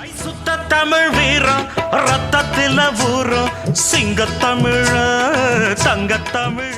சுத்த தமிழ் வீரம் ரத்தத்தில தமிழ சங்க தமிழ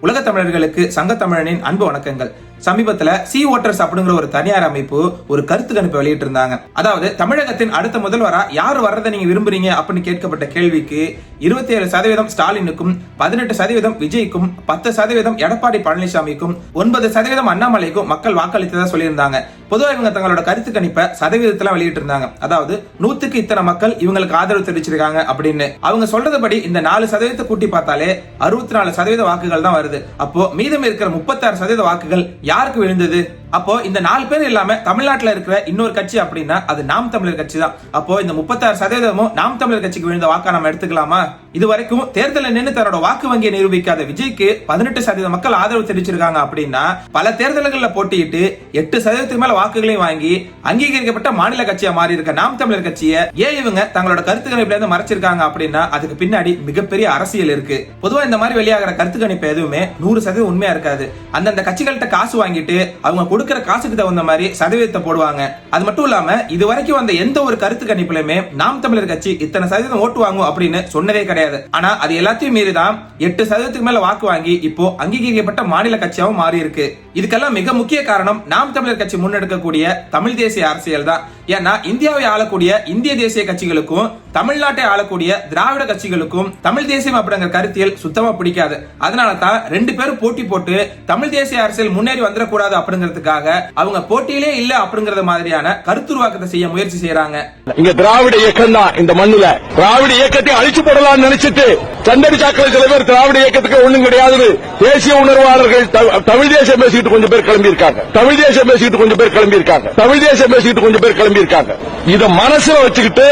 உலக தமிழர்களுக்கு சங்க தமிழனின் அன்பு வணக்கங்கள். சமீபத்துல சி ஓட்டர்ஸ் அப்படிங்கிற ஒரு தனியார் அமைப்பு ஒரு கருத்து கணிப்பு வெளியிட்டு இருந்தாங்க அதாவது தமிழகத்தின் அடுத்த முதல்வரா யார் வர்றதை நீங்க விரும்புறீங்க அப்படின்னு கேட்கப்பட்ட கேள்விக்கு இருபத்தி ஏழு சதவீதம் ஸ்டாலினுக்கும் பதினெட்டு சதவீதம் விஜய்க்கும் பத்து சதவீதம் எடப்பாடி பழனிசாமிக்கும் ஒன்பது சதவீதம் அண்ணாமலைக்கும் மக்கள் வாக்களித்ததா சொல்லியிருந்தாங்க. பொதுவாக இவங்க தங்களோட கருத்து கணிப்பை சதவீதத்துல வெளியிட்டு இருந்தாங்க அதாவது நூத்துக்கு இத்தனை மக்கள் இவங்களுக்கு ஆதரவு தெரிவிச்சிருக்காங்க அப்படின்னு. அவங்க சொல்றதுபடி இந்த நாலு சதவீதத்தை கூட்டி பார்த்தாலே அறுபத்தி நாலு சதவீத வாக்குகள் தான் வருது. அப்போ மீதம் இருக்கிற முப்பத்தாறு சதவீத வாக்குகள் யாருக்கு விழுந்தது? அப்போ இந்த நாலு பேர் இல்லாம தமிழ்நாட்டில் இருக்கிற இன்னொரு கட்சி அப்படின்னா அது நாம் தமிழர் கட்சி தான் அப்போ இந்த முப்பத்தாறு சதவீதமும் நாம் தமிழர் கட்சிக்கு விழுந்த வாக்கா நம்ம எடுத்துக்கலாமா? இது வரைக்கும் தேர்தலில் நின்று தன்னோட வாக்கு வங்கியை நிரூபிக்காத விஜய்க்கு பதினெட்டு சதவீத மக்கள் ஆதரவு தெரிவிச்சிருக்காங்க அப்படின்னா பல தேர்தல்களில் போட்டியிட்டு எட்டு சதவீதத்துக்கு மேல வாக்குகளையும் வாங்கி அங்கீகரிக்கப்பட்ட மாநில கட்சியா மாறி இருக்க நாம் தமிழர் கட்சியை ஏன் இவங்க தங்களோட கருத்து கணிப்புல இருந்து மறைச்சிருக்காங்க அப்படின்னா அதுக்கு பின்னாடி மிகப்பெரிய அரசியல் இருக்கு. பொதுவா இந்த மாதிரி வெளியாகிற கருத்து கணிப்பு எதுவுமே நூறு சதவீதம் உண்மையா இருக்காது. அந்தந்த கட்சிகள்கிட்ட காசு வாங்கிட்டு அவங்க கொடுக்கிற காசுக்கு தகுந்த மாதிரி சதவீதத்தை போடுவாங்க. அது மட்டும் இல்லாம இது வரைக்கும் வந்த எந்த ஒரு கருத்து கணிப்புலையுமே நாம் தமிழர் கட்சி இத்தனை சதவீதம் ஓட்டு வாங்கும் அப்படின்னு சொன்னதே கிடையாது. ஆனா அது எல்லாத்தையும் மீறி தான் எட்டு சதவீதத்துக்கு மேல வாக்கு வாங்கி இப்போ அங்கீகரிக்கப்பட்ட மாநில கட்சியாகவும் மாறி இருக்கு இதுக்கெல்லாம் மிக முக்கிய காரணம் நாம் தமிழர் கட்சி முன்னெடுக்கக்கூடிய தமிழ் தேசிய அரசியல் தான். ஏன்னா இந்தியாவை ஆளக்கூடிய இந்திய தேசிய கட்சிகளுக்கும் தமிழ்நாட்டை ஆளக்கூடிய திராவிட கட்சிகளுக்கும் தமிழ் தேசியம் அப்படிங்கிற கருத்தியல் சுத்தமா பிடிக்காது. அதனால தான் ரெண்டு பேரும் போட்டி போட்டு தமிழ் தேசிய அரசியல் முன்னேறி வந்துடக்கூடாது அப்படிங்கிறதுக்காக அவங்க போட்டியிலே இல்ல அப்படிங்கறது மாதிரியான கருத்துருவாக்கத்தை செய்ய முயற்சி செய்யறாங்க இங்க திராவிட இயக்கம் தான் இந்த மண்ணுல. திராவிட இயக்கத்தை அழிச்சு போடலாம்னு நினைச்சிட்டு சந்தடி சாக்கடை சில பேர் திராவிட இயக்கத்துக்கு ஒண்ணும் கிடையாது தேசிய உணர்வாளர்கள் தமிழ் தேசம் பேசிட்டு கொஞ்சம் பேர் கிளம்பி இருக்காங்க தமிழ் தேசம் பேசிட்டு கொஞ்சம் பேர் கிளம்பி இருக்காங்க தமிழ் தேசம் பேசிட்டு கொஞ்சம் பேர் கிளம்பி இருக்காங்க இத மனசுல வச்சுக்கிட்டு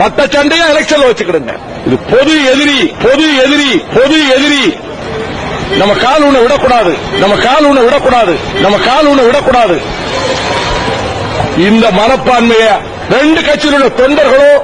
மத்த சண்டையை எலெக்ஷன்ல வச்சுக்கிடுங்க. இது பொது எதிரி பொது எதிரி பொது எதிரி. நம்ம கால் உன்னை விடக்கூடாது. நம்ம கால் உன்னை விடக்கூடாது. நம்ம கால் உன்னை விடக்கூடாது. இந்த மனப்பான்மைய ரெண்டு கட்சியிலுள்ள தொண்டர்களும்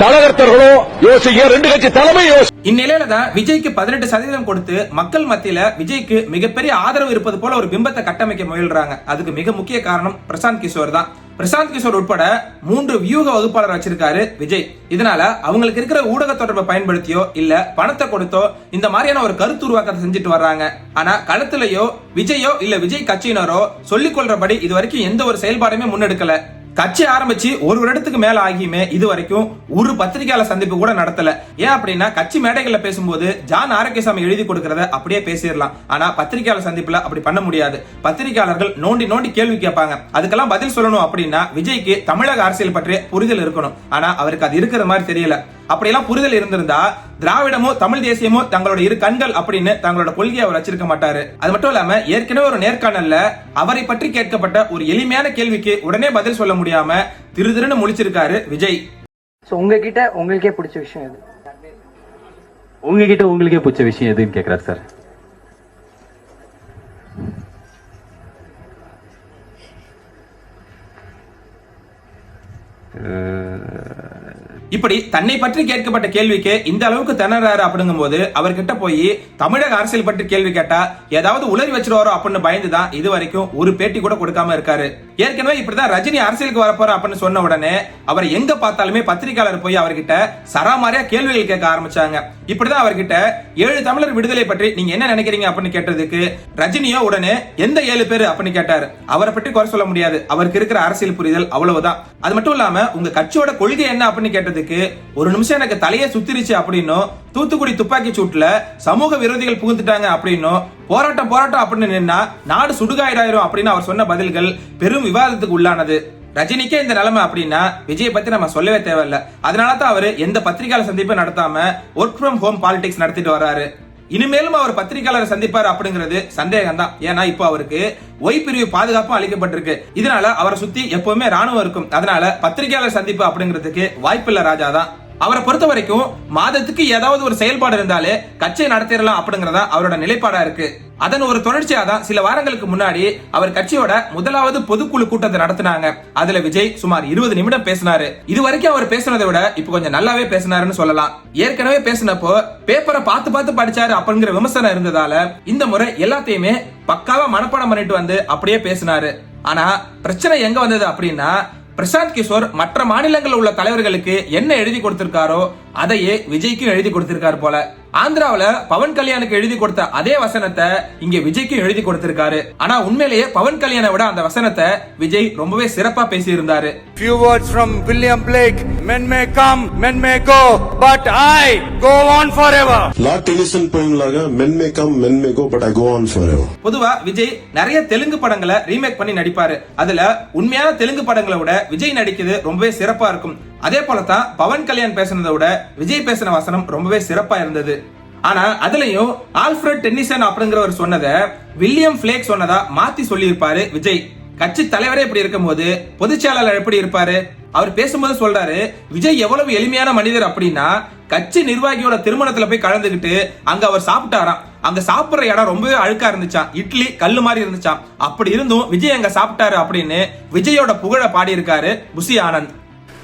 தலைவர்த்தர்களோ யோசிக்க ரெண்டு கட்சி தலைமை யோசி இந்நிலையில தான் விஜய்க்கு பதினெட்டு சதவீதம் கொடுத்து மக்கள் மத்தியில விஜய்க்கு மிகப்பெரிய ஆதரவு இருப்பது போல ஒரு பிம்பத்தை கட்டமைக்க முயல்றாங்க. அதுக்கு மிக முக்கிய காரணம் பிரசாந்த் கிஷோர் தான். பிரசாந்த் கிஷோர் உட்பட மூன்று வியூக வகுப்பாளர் வச்சிருக்காரு விஜய். இதனால அவங்களுக்கு இருக்கிற ஊடக தொடர்பை பயன்படுத்தியோ இல்ல பணத்தை கொடுத்தோ இந்த மாதிரியான ஒரு கருத்து உருவாக்கத்தை செஞ்சுட்டு வர்றாங்க. ஆனா களத்திலேயோ விஜயோ இல்ல விஜய் கட்சியினரோ சொல்லிக் கொள்றபடி இது வரைக்கும் எந்த ஒரு செயல்பாடுமே முன்னெடுக்கல. கட்சி ஆரம்பிச்சு ஒரு வருடத்துக்கு மேல ஆகியுமே இது வரைக்கும் ஒரு பத்திரிகையாளர் சந்திப்பு கூட நடத்தல. ஏன் அப்படின்னா கட்சி மேடைகள்ல பேசும்போது ஜான் ஆரோக்கியசாமி எழுதி கொடுக்கறத அப்படியே பேசிடலாம். ஆனா பத்திரிகையாளர் சந்திப்புல அப்படி பண்ண முடியாது. பத்திரிகையாளர்கள் நோண்டி நோண்டி கேள்வி கேட்பாங்க. அதுக்கெல்லாம் பதில் சொல்லணும் அப்படின்னா விஜய்க்கு தமிழக அரசியல் பற்றிய புரிதல் இருக்கணும். ஆனா அவருக்கு அது இருக்கிற மாதிரி தெரியல. அப்படியெல்லாம் புரிதல் இருந்திருந்தா திராவிடமோ தமிழ் தேசியமோ தங்களோட இரு கண்கள் அப்படின்னு தங்களோட கொள்கையை அவர் வச்சிருக்க மாட்டாரு. அது மட்டும் இல்லாம ஏற்கனவே ஒரு நேர்காணல்ல அவரை பற்றி கேட்கப்பட்ட ஒரு எளிமையான கேள்விக்கு உடனே பதில் சொல்ல முடியாம திரு திருன்னு முழிச்சிருக்காரு விஜய். ஸோ உங்ககிட்ட உங்களுக்கே பிடிச்ச விஷயம் எது? உங்ககிட்ட உங்களுக்கே பிடிச்ச விஷயம் எதுன்னு கேக்குறாரு சார். இப்படி தன்னை பற்றி கேட்கப்பட்ட கேள்விக்கு இந்த அளவுக்கு திணறாரு அப்படிங்கும்போது அவர்கிட்ட போய் தமிழக அரசியல் பற்றி கேள்வி கேட்டா ஏதாவது உளறி வச்சிருவாரோ அப்படின்னு பயந்துதான் இது வரைக்கும் ஒரு பேட்டி கூட கொடுக்காம இருக்காரு. ஏற்கனவே இப்படிதான் ரஜினி அரசியலுக்கு வரப்போற அப்படின்னு சொன்ன உடனே அவர் எங்க பார்த்தாலுமே பத்திரிகையாளர் போய் அவர்கிட்ட சராமாரியா கேள்விகள் கேட்க ஆரம்பிச்சாங்க. இப்படிதான் அவர்கிட்ட ஏழு தமிழர் விடுதலை பற்றி நீங்க என்ன நினைக்கிறீங்க அப்படின்னு கேட்டதுக்கு ரஜினியோ உடனே எந்த ஏழு பேர்? அப்படின்னு கேட்டாரு. அவரை பற்றி குறை சொல்ல முடியாது. அவருக்கு இருக்கிற அரசியல் புரிதல் அவ்வளவுதான். அது மட்டும் இல்லாம உங்க கட்சியோட கொள்கை என்ன அப்படின்னு கேட்டதுக்கு ஒரு நிமிஷம் எனக்கு தலையே சுத்திருச்சு அப்படின்னும் தூத்துக்குடி துப்பாக்கி சூட்டுல சமூக விரோதிகள் புகுந்துட்டாங்க அப்படின்னும் போராட்டம் போராட்டம் அப்படின்னு நின்னா நாடு சுடுகாயிடாயிரும் அப்படின்னு அவர் சொன்ன பதில்கள் பெரும் விவாதத்துக்கு உள்ளானது. ரஜினிக்கே இந்த நிலைமை அப்படின்னா விஜயை பத்தி நம்ம சொல்லவே தேவையில்ல. அதனால தான் அவர் எந்த பத்திரிகையாளர் சந்திப்பும் நடத்தாம ஒர்க் ஃப்ரம் ஹோம் பாலிடிக்ஸ் நடத்திட்டு வர்றாரு. இனிமேலும் அவர் பத்திரிகையாளரை சந்திப்பார் அப்படிங்கிறது சந்தேகம் தான் ஏன்னா இப்போ அவருக்கு ஒய் பிரிவு பாதுகாப்பும் அளிக்கப்பட்டிருக்கு. இதனால அவரை சுத்தி எப்பவுமே ராணுவம் இருக்கும். அதனால பத்திரிகையாளர் சந்திப்பு அப்படிங்கிறதுக்கு வாய்ப்பில்லை ராஜா தான் அவரை பொறுத்த வரைக்கும் மாதத்துக்கு ஏதாவது ஒரு செயல்பாடு இருந்தாலே கட்சியை நடத்திடலாம் அப்படிங்கறதா அவரோட நிலைப்பாடா இருக்கு. அதன் ஒரு தொடர்ச்சியா தான் சில வாரங்களுக்கு முன்னாடி அவர் கட்சியோட முதலாவது பொதுக்குழு கூட்டத்தை நடத்தினாங்க. அதுல விஜய் சுமார் இருபது நிமிடம் பேசினாரு. இது வரைக்கும் அவர் பேசுனதை விட இப்ப கொஞ்சம் நல்லாவே பேசினாருன்னு சொல்லலாம். ஏற்கனவே பேசினப்போ பேப்பரை பார்த்து பார்த்து படிச்சாரு அப்படிங்கிற விமர்சனம் இருந்ததால இந்த முறை எல்லாத்தையுமே பக்காவா மனப்பாடம் பண்ணிட்டு வந்து அப்படியே பேசினாரு. ஆனா பிரச்சனை எங்க வந்தது அப்படின்னா பிரசாந்த் கிஷோர் மற்ற மாநிலங்களில் உள்ள தலைவர்களுக்கு என்ன எழுதி கொடுத்திருக்காரோ அதையே விஜய்க்கும் எழுதி கொடுத்திருக்காரு போல. ஆந்திராவில பவன் கல்யாணுக்கு எழுதி கொடுத்த அதே வசனத்தை இங்க விஜய்க்கும் எழுதி கொடுத்திருக்காரு ஆனா உண்மையிலேயே பவன் கல்யாணை விட அந்த வசனத்தை விஜய் ரொம்பவே சிறப்பா பேசியிருந்தாரு Few words from William Blake. Men may come, men may go, but I go on forever. Lord Tennyson போயிங்களாக men may come, men may go, but I go on forever. பொதுவா விஜய் நிறைய தெலுங்கு படங்களை ரீமேக் பண்ணி நடிப்பாரு அதுல உண்மையான தெலுங்கு படங்களை விட விஜய் நடிக்கிறது ரொம்பவே சிறப்பா இருக்கும் அதே போல தான் பவன் கல்யாண் பேசுனதை விட விஜய் பேசின வசனம் ரொம்பவே சிறப்பா இருந்தது. ஆனா அதுலயும் ஆல்ஃபிரட் டென்னிசன் அப்படிங்கிறவர் சொன்னதை வில்லியம் பிளேக் சொன்னதா மாத்தி சொல்லியிருப்பாரு விஜய். கட்சி தலைவரே இப்படி இருக்கும் போது பொதுச்செயலாளர் எப்படி இருப்பாரு? அவர் பேசும்போது சொல்றாரு விஜய் எவ்வளவு எளிமையான மனிதர் அப்படின்னா கட்சி நிர்வாகியோட திருமணத்துல போய் கலந்துக்கிட்டு அங்க அவர் சாப்பிட்டாராம். அங்க சாப்பிடுற இடம் ரொம்பவே அழுக்கா இருந்துச்சாம். இட்லி கல்லு மாதிரி இருந்துச்சாம். அப்படி இருந்தும் விஜய் அங்க சாப்பிட்டாரு அப்படின்னு விஜயோட புகழ பாடி இருக்காரு புசி ஆனந்த்.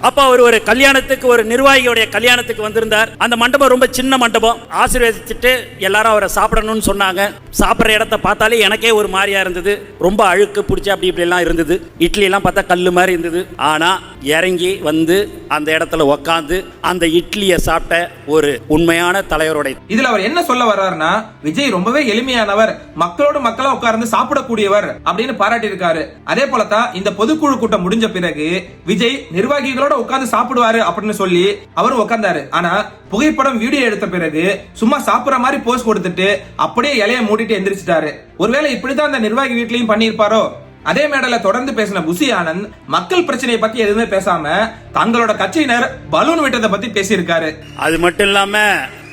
அப்ப அவர் ஒரு கல்யாணத்துக்கு ஒரு நிர்வாகியோடைய கல்யாணத்துக்கு வந்திருந்தார். அந்த மண்டபம் ரொம்ப சின்ன மண்டபம். ஆசீர்வதிச்சுட்டு எல்லாரும் அவரை சாப்பிடணும்னு சொன்னாங்க. சாப்பிட்ற இடத்த பார்த்தாலே எனக்கே ஒரு மாதிரியா இருந்தது. ரொம்ப அழுக்கு பிடிச்சி அப்படி இப்படி எல்லாம் இருந்தது. இட்லி எல்லாம் பார்த்தா கல்லு மாதிரி இருந்தது. ஆனா இறங்கி வந்து அந்த இடத்துல உக்காந்து அந்த இட்லியை சாப்பிட்ட ஒரு உண்மையான தலைவருடைய இதுல அவர் என்ன சொல்ல வர்றாருன்னா விஜய் ரொம்பவே எளிமையானவர். மக்களோடு மக்களா உட்கார்ந்து சாப்பிடக்கூடியவர் அப்படின்னு பாராட்டி இருக்காரு அதே போலதான் இந்த பொதுக்குழு கூட்டம் முடிஞ்ச பிறகு விஜய் நிர்வாகிகளும் நிர்வாகிகளோட உட்காந்து சாப்பிடுவாரு அப்படின்னு சொல்லி அவரும் உட்கார்ந்தாரு. ஆனா புகைப்படம் வீடியோ எடுத்த பிறகு சும்மா சாப்பிடுற மாதிரி போஸ் கொடுத்துட்டு அப்படியே இலைய மூடிட்டு எந்திரிச்சிட்டாரு. ஒருவேளை இப்படிதான் அந்த நிர்வாகி வீட்லயும் பண்ணியிருப்பாரோ? அதே மேடல தொடர்ந்து பேசின புசி ஆனந்த் மக்கள் பிரச்சனையை பத்தி எதுவுமே பேசாம தங்களோட கட்சியினர் பலூன் விட்டதை பத்தி பேசியிருக்காரு. அது மட்டும் இல்லாம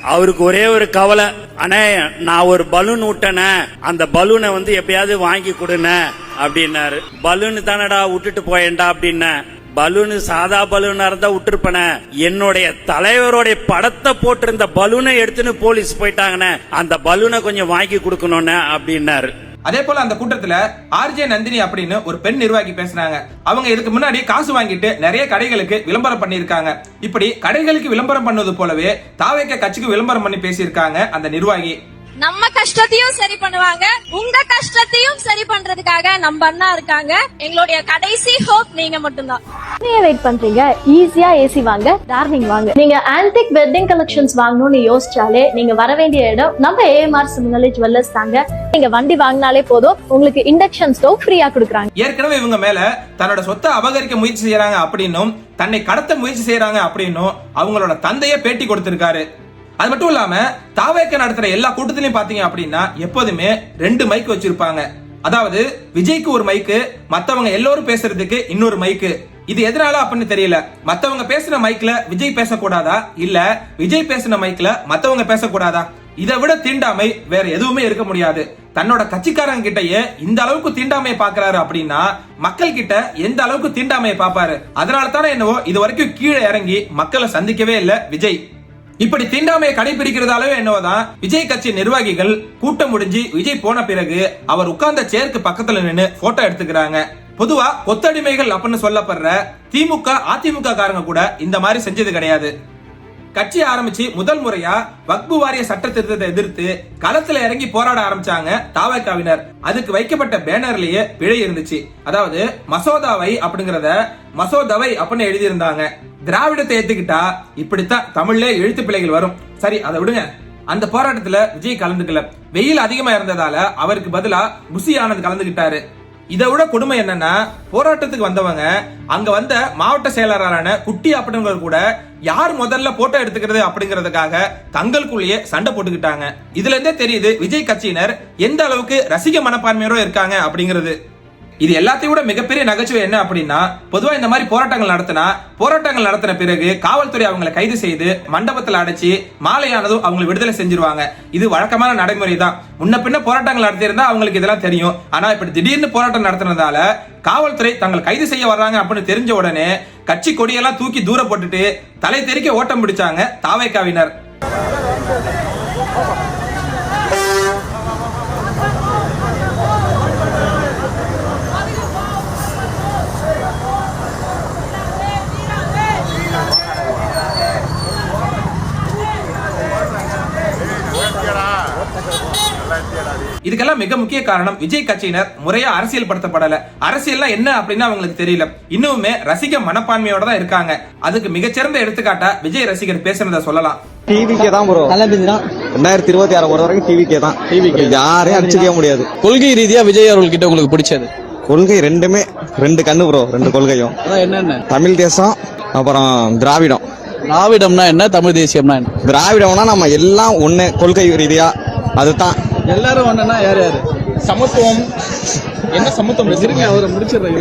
அவருக்கு ஒரே ஒரு கவலை. அண்ணே நான் ஒரு பலூன் விட்டனே அந்த பலூனை வந்து எப்படியாவது வாங்கி கொடுன அப்படின்னாரு. பலூன் தானடா விட்டுட்டு போயேன்டா அப்படின்ன பலூனு சாதா பலூனா இருந்தா விட்டுருப்பேன. என்னுடைய தலைவருடைய படத்தை போட்டிருந்த பலூனை எடுத்துன்னு போலீஸ் போயிட்டாங்கண்ணே அந்த பலூனை கொஞ்சம் வாங்கி கொடுக்கணும்னு அப்படின்னாரு. அதே போல அந்த கூட்டத்துல ஆர்ஜே நந்தினி அப்படின்னு ஒரு பெண் நிர்வாகி பேசுனாங்க. அவங்க இதுக்கு முன்னாடி காசு வாங்கிட்டு நிறைய கடைகளுக்கு விளம்பரம் பண்ணியிருக்காங்க. இப்படி கடைகளுக்கு விளம்பரம் பண்ணது போலவே தாவேக்க கட்சிக்கு விளம்பரம் பண்ணி பேசியிருக்காங்க அந்த நிர்வாகி. நம்ம கஷ்டத்தையும் சரி பண்ணுவாங்க. உங்க கஷ்டத்தையும் சரி பண்றதுக்காக நம்ம அண்ணா இருக்காங்க. எங்களுடைய கடைசி ஹோப் நீங்க மட்டும்தான். வெயிட் பண்றீங்க. ஈஸியா ஏசி வாங்க டார்னிங் வாங்க. நீங்க ஆன்டிக் வெட்டிங் கலெக்ஷன்ஸ் வாங்கணும்னு யோசிச்சாலே நீங்க வர வேண்டிய இடம் நம்ம ஏஎம்ஆர் சிமிலி ஜுவல்லர்ஸ் தாங்க. நீங்க வண்டி வாங்கினாலே போதும். உங்களுக்கு இண்டக்ஷன் ஸ்டவ் ஃப்ரீயா கொடுக்குறாங்க. ஏற்கனவே இவங்க மேல தன்னோட சொத்தை அபகரிக்க முயற்சி செய்யறாங்க அப்படின்னும் தன்னை கடத்த முயற்சி செய்யறாங்க அப்படின்னும் அவங்களோட தந்தையே பேட்டி கொடுத்திருக்காரு. அது மட்டும் இல்லாம தாவேக்க நடத்துற எல்லா கூட்டத்திலையும் பாத்தீங்க அப்படின்னா எப்போதுமே ரெண்டு மைக் வச்சிருப்பாங்க. அதாவது விஜய்க்கு ஒரு மைக்கு மத்தவங்க எல்லோரும் பேசுறதுக்கு இன்னொரு மைக்கு இது எதனால அப்படின்னு தெரியல. மத்தவங்க பேசுற மைக்ல விஜய் பேசக்கூடாதா? இல்ல விஜய் பேசுன மைக்ல மத்தவங்க பேசக்கூடாதா? இதை விட தீண்டாமை வேற எதுவுமே இருக்க முடியாது. தன்னோட கட்சிக்காரங்க கிட்டயே இந்த அளவுக்கு தீண்டாமையை பாக்குறாரு அப்படின்னா மக்கள் கிட்ட எந்த அளவுக்கு தீண்டாமையை பாப்பாரு அதனால தானே என்னவோ இது வரைக்கும் கீழே இறங்கி மக்களை சந்திக்கவே இல்ல விஜய். இப்படி தீண்டாமையை கடைபிடிக்கிறதாலவே என்னவோதான் விஜய் கட்சி நிர்வாகிகள் கூட்டம் முடிஞ்சு விஜய் போன பிறகு அவர் உட்கார்ந்த சேருக்கு பக்கத்துல நின்று போட்டோ எடுத்துக்கிறாங்க. பொதுவா கொத்தடிமைகள் அப்படின்னு சொல்லப்படுற திமுக அதிமுக காரங்க கூட இந்த மாதிரி செஞ்சது கிடையாது. கட்சி ஆரம்பிச்சு முதல் முறையா வக்பு வாரிய சட்ட திருத்தத்தை எதிர்த்து களத்துல இறங்கி போராட ஆரம்பிச்சாங்க தாவக்காவினர். அதுக்கு வைக்கப்பட்ட பேனர்லயே பிழை இருந்துச்சு. அதாவது மசோதாவை அப்படிங்கறத மசோதாவை அப்படின்னு எழுதியிருந்தாங்க. திராவிடத்தை ஏத்துக்கிட்டா இப்படித்தான் தமிழ்ல எழுத்து பிழைகள் வரும். சரி அதை விடுங்க. அந்த போராட்டத்துல விஜய் கலந்துக்கல. வெயில் அதிகமா இருந்ததால அவருக்கு பதிலா புசி ஆனந்த் கலந்துகிட்டாரு இதை விட கொடுமை என்னன்னா போராட்டத்துக்கு வந்தவங்க அங்க வந்த மாவட்ட செயலாளரான குட்டி அப்படிங்கிற கூட யார் முதல்ல போட்டோ எடுத்துக்கிறது அப்படிங்கறதுக்காக தங்களுக்குள்ளேயே சண்டை போட்டுக்கிட்டாங்க. இதுல இருந்தே தெரியுது விஜய் கட்சியினர் எந்த அளவுக்கு ரசிக மனப்பான்மையோட இருக்காங்க அப்படிங்கிறது. இது எல்லாத்தையும் விட மிகப்பெரிய நகைச்சுவை என்ன அப்படின்னா பொதுவா இந்த மாதிரி போராட்டங்கள் நடத்தினா போராட்டங்கள் நடத்தின பிறகு காவல்துறை அவங்களை கைது செய்து மண்டபத்தில் அடைச்சு மாலையானதும் அவங்களை விடுதலை செஞ்சிருவாங்க. இது வழக்கமான நடைமுறை தான் முன்ன பின்ன போராட்டங்கள் நடத்தியிருந்தா அவங்களுக்கு இதெல்லாம் தெரியும். ஆனா இப்படி திடீர்னு போராட்டம் நடத்துனதால காவல்துறை தங்கள் கைது செய்ய வர்றாங்க அப்படின்னு தெரிஞ்ச உடனே கட்சி கொடியெல்லாம் தூக்கி தூர போட்டுட்டு தலை தெறிக்க ஓட்டம் பிடிச்சாங்க தாவைக்காவினர். இதுக்கெல்லாம் மிக முக்கிய காரணம் விஜய் கட்சியினர் முறையா அரசியல் படுத்தப்படல அரசியல்னா என்ன அப்படின்னு அவங்களுக்கு தெரியல. இன்னுமே ரசிக மனப்பான்மையோட தான் இருக்காங்க. அதுக்கு மிகச்சிறந்த எடுத்துக்காட்டா விஜய் ரசிகர் பேசுனதை சொல்லலாம். டிவிக்கே தான் ப்ரோ ரெண்டாயிரத்தி இருபத்தி ஆறு ஒரு வரைக்கும் டிவிக்கே தான். டிவிக்கே யாரையும் அடிச்சுக்கவே முடியாது. கொள்கை ரீதியா விஜய் அவர்கள் கிட்ட உங்களுக்கு பிடிச்சது? கொள்கை ரெண்டுமே ரெண்டு கண்ணு ப்ரோ ரெண்டு கொள்கையும். என்னென்ன? தமிழ் தேசம் அப்புறம் திராவிடம். திராவிடம்னா என்ன? தமிழ் தேசியம்னா என்ன? திராவிடம்னா நம்ம எல்லாம் ஒண்ணு கொள்கை ரீதியா அதுதான். எல்லாரும் ஒண்ணுன்னா யார் யாரு? சமத்துவம். என்ன சமத்துவம்? இருங்க அவரை முடிச்சிடுறேன்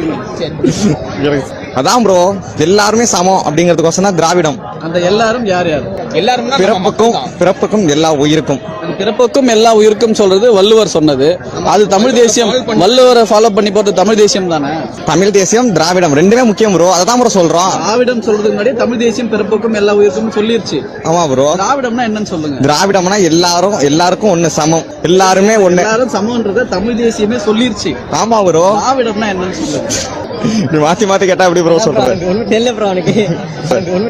அதான் ப்ரோ எல்லாருமே சமம் அப்படிங்கிறதுக்கோசம் தான் திராவிடம். அந்த எல்லாரும் யார் யார்? எல்லாரும் பிறப்புக்கும் பிறப்புக்கும் எல்லா உயிருக்கும். பிறப்புக்கும் எல்லா உயிருக்கும் சொல்றது வள்ளுவர் சொன்னது. அது தமிழ் தேசியம். வள்ளுவரை ஃபாலோ பண்ணி போறது தமிழ் தேசியம் தானே? தமிழ் தேசியம் திராவிடம். ரெண்டுமே முக்கியம் ப்ரோ அதான் ப்ரோ சொல்றோம். திராவிடம் சொல்றதுக்கு முன்னாடி தமிழ் தேசியம் பிறப்புக்கும் எல்லா உயிருக்கும் சொல்லிருச்சு. ஆமா ப்ரோ திராவிடம்னா என்னன்னு சொல்லுங்க. திராவிடம்னா எல்லாரும் எல்லாருக்கும் ஒண்ணு சமம். எல்லாருமே ஒண்ணு. எல்லாரும் சமம்ன்றத தமிழ் தேசியமே சொல்லிருச்சு. ஆமா ப்ரோ திராவிடம்னா என்னன்னு சொல்லுங்க. மாத்தி மாத்தி கேட்டா எப்படி ப்ரோ சொல்றது? ஒன்றும் தெரியல ப்ரோ அவனுக்கு.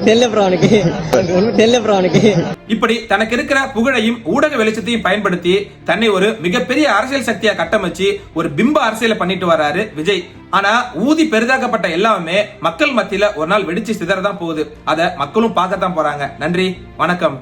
தெரியல ப்ரோ அவனுக்கு. தெரியல ப்ரோ அவனுக்கு. இப்படி தனக்கு இருக்கிற புகழையும் ஊடக வெளிச்சத்தையும் பயன்படுத்தி தன்னை ஒரு மிகப்பெரிய அரசியல் சக்தியா கட்டமைச்சு ஒரு பிம்ப அரசியலை பண்ணிட்டு வர்றாரு விஜய். ஆனா ஊதி பெரிதாக்கப்பட்ட எல்லாமே மக்கள் மத்தியில ஒரு நாள் வெடிச்சு சிதறதான் போகுது. அத மக்களும் பார்க்கத்தான் போறாங்க. நன்றி வணக்கம்.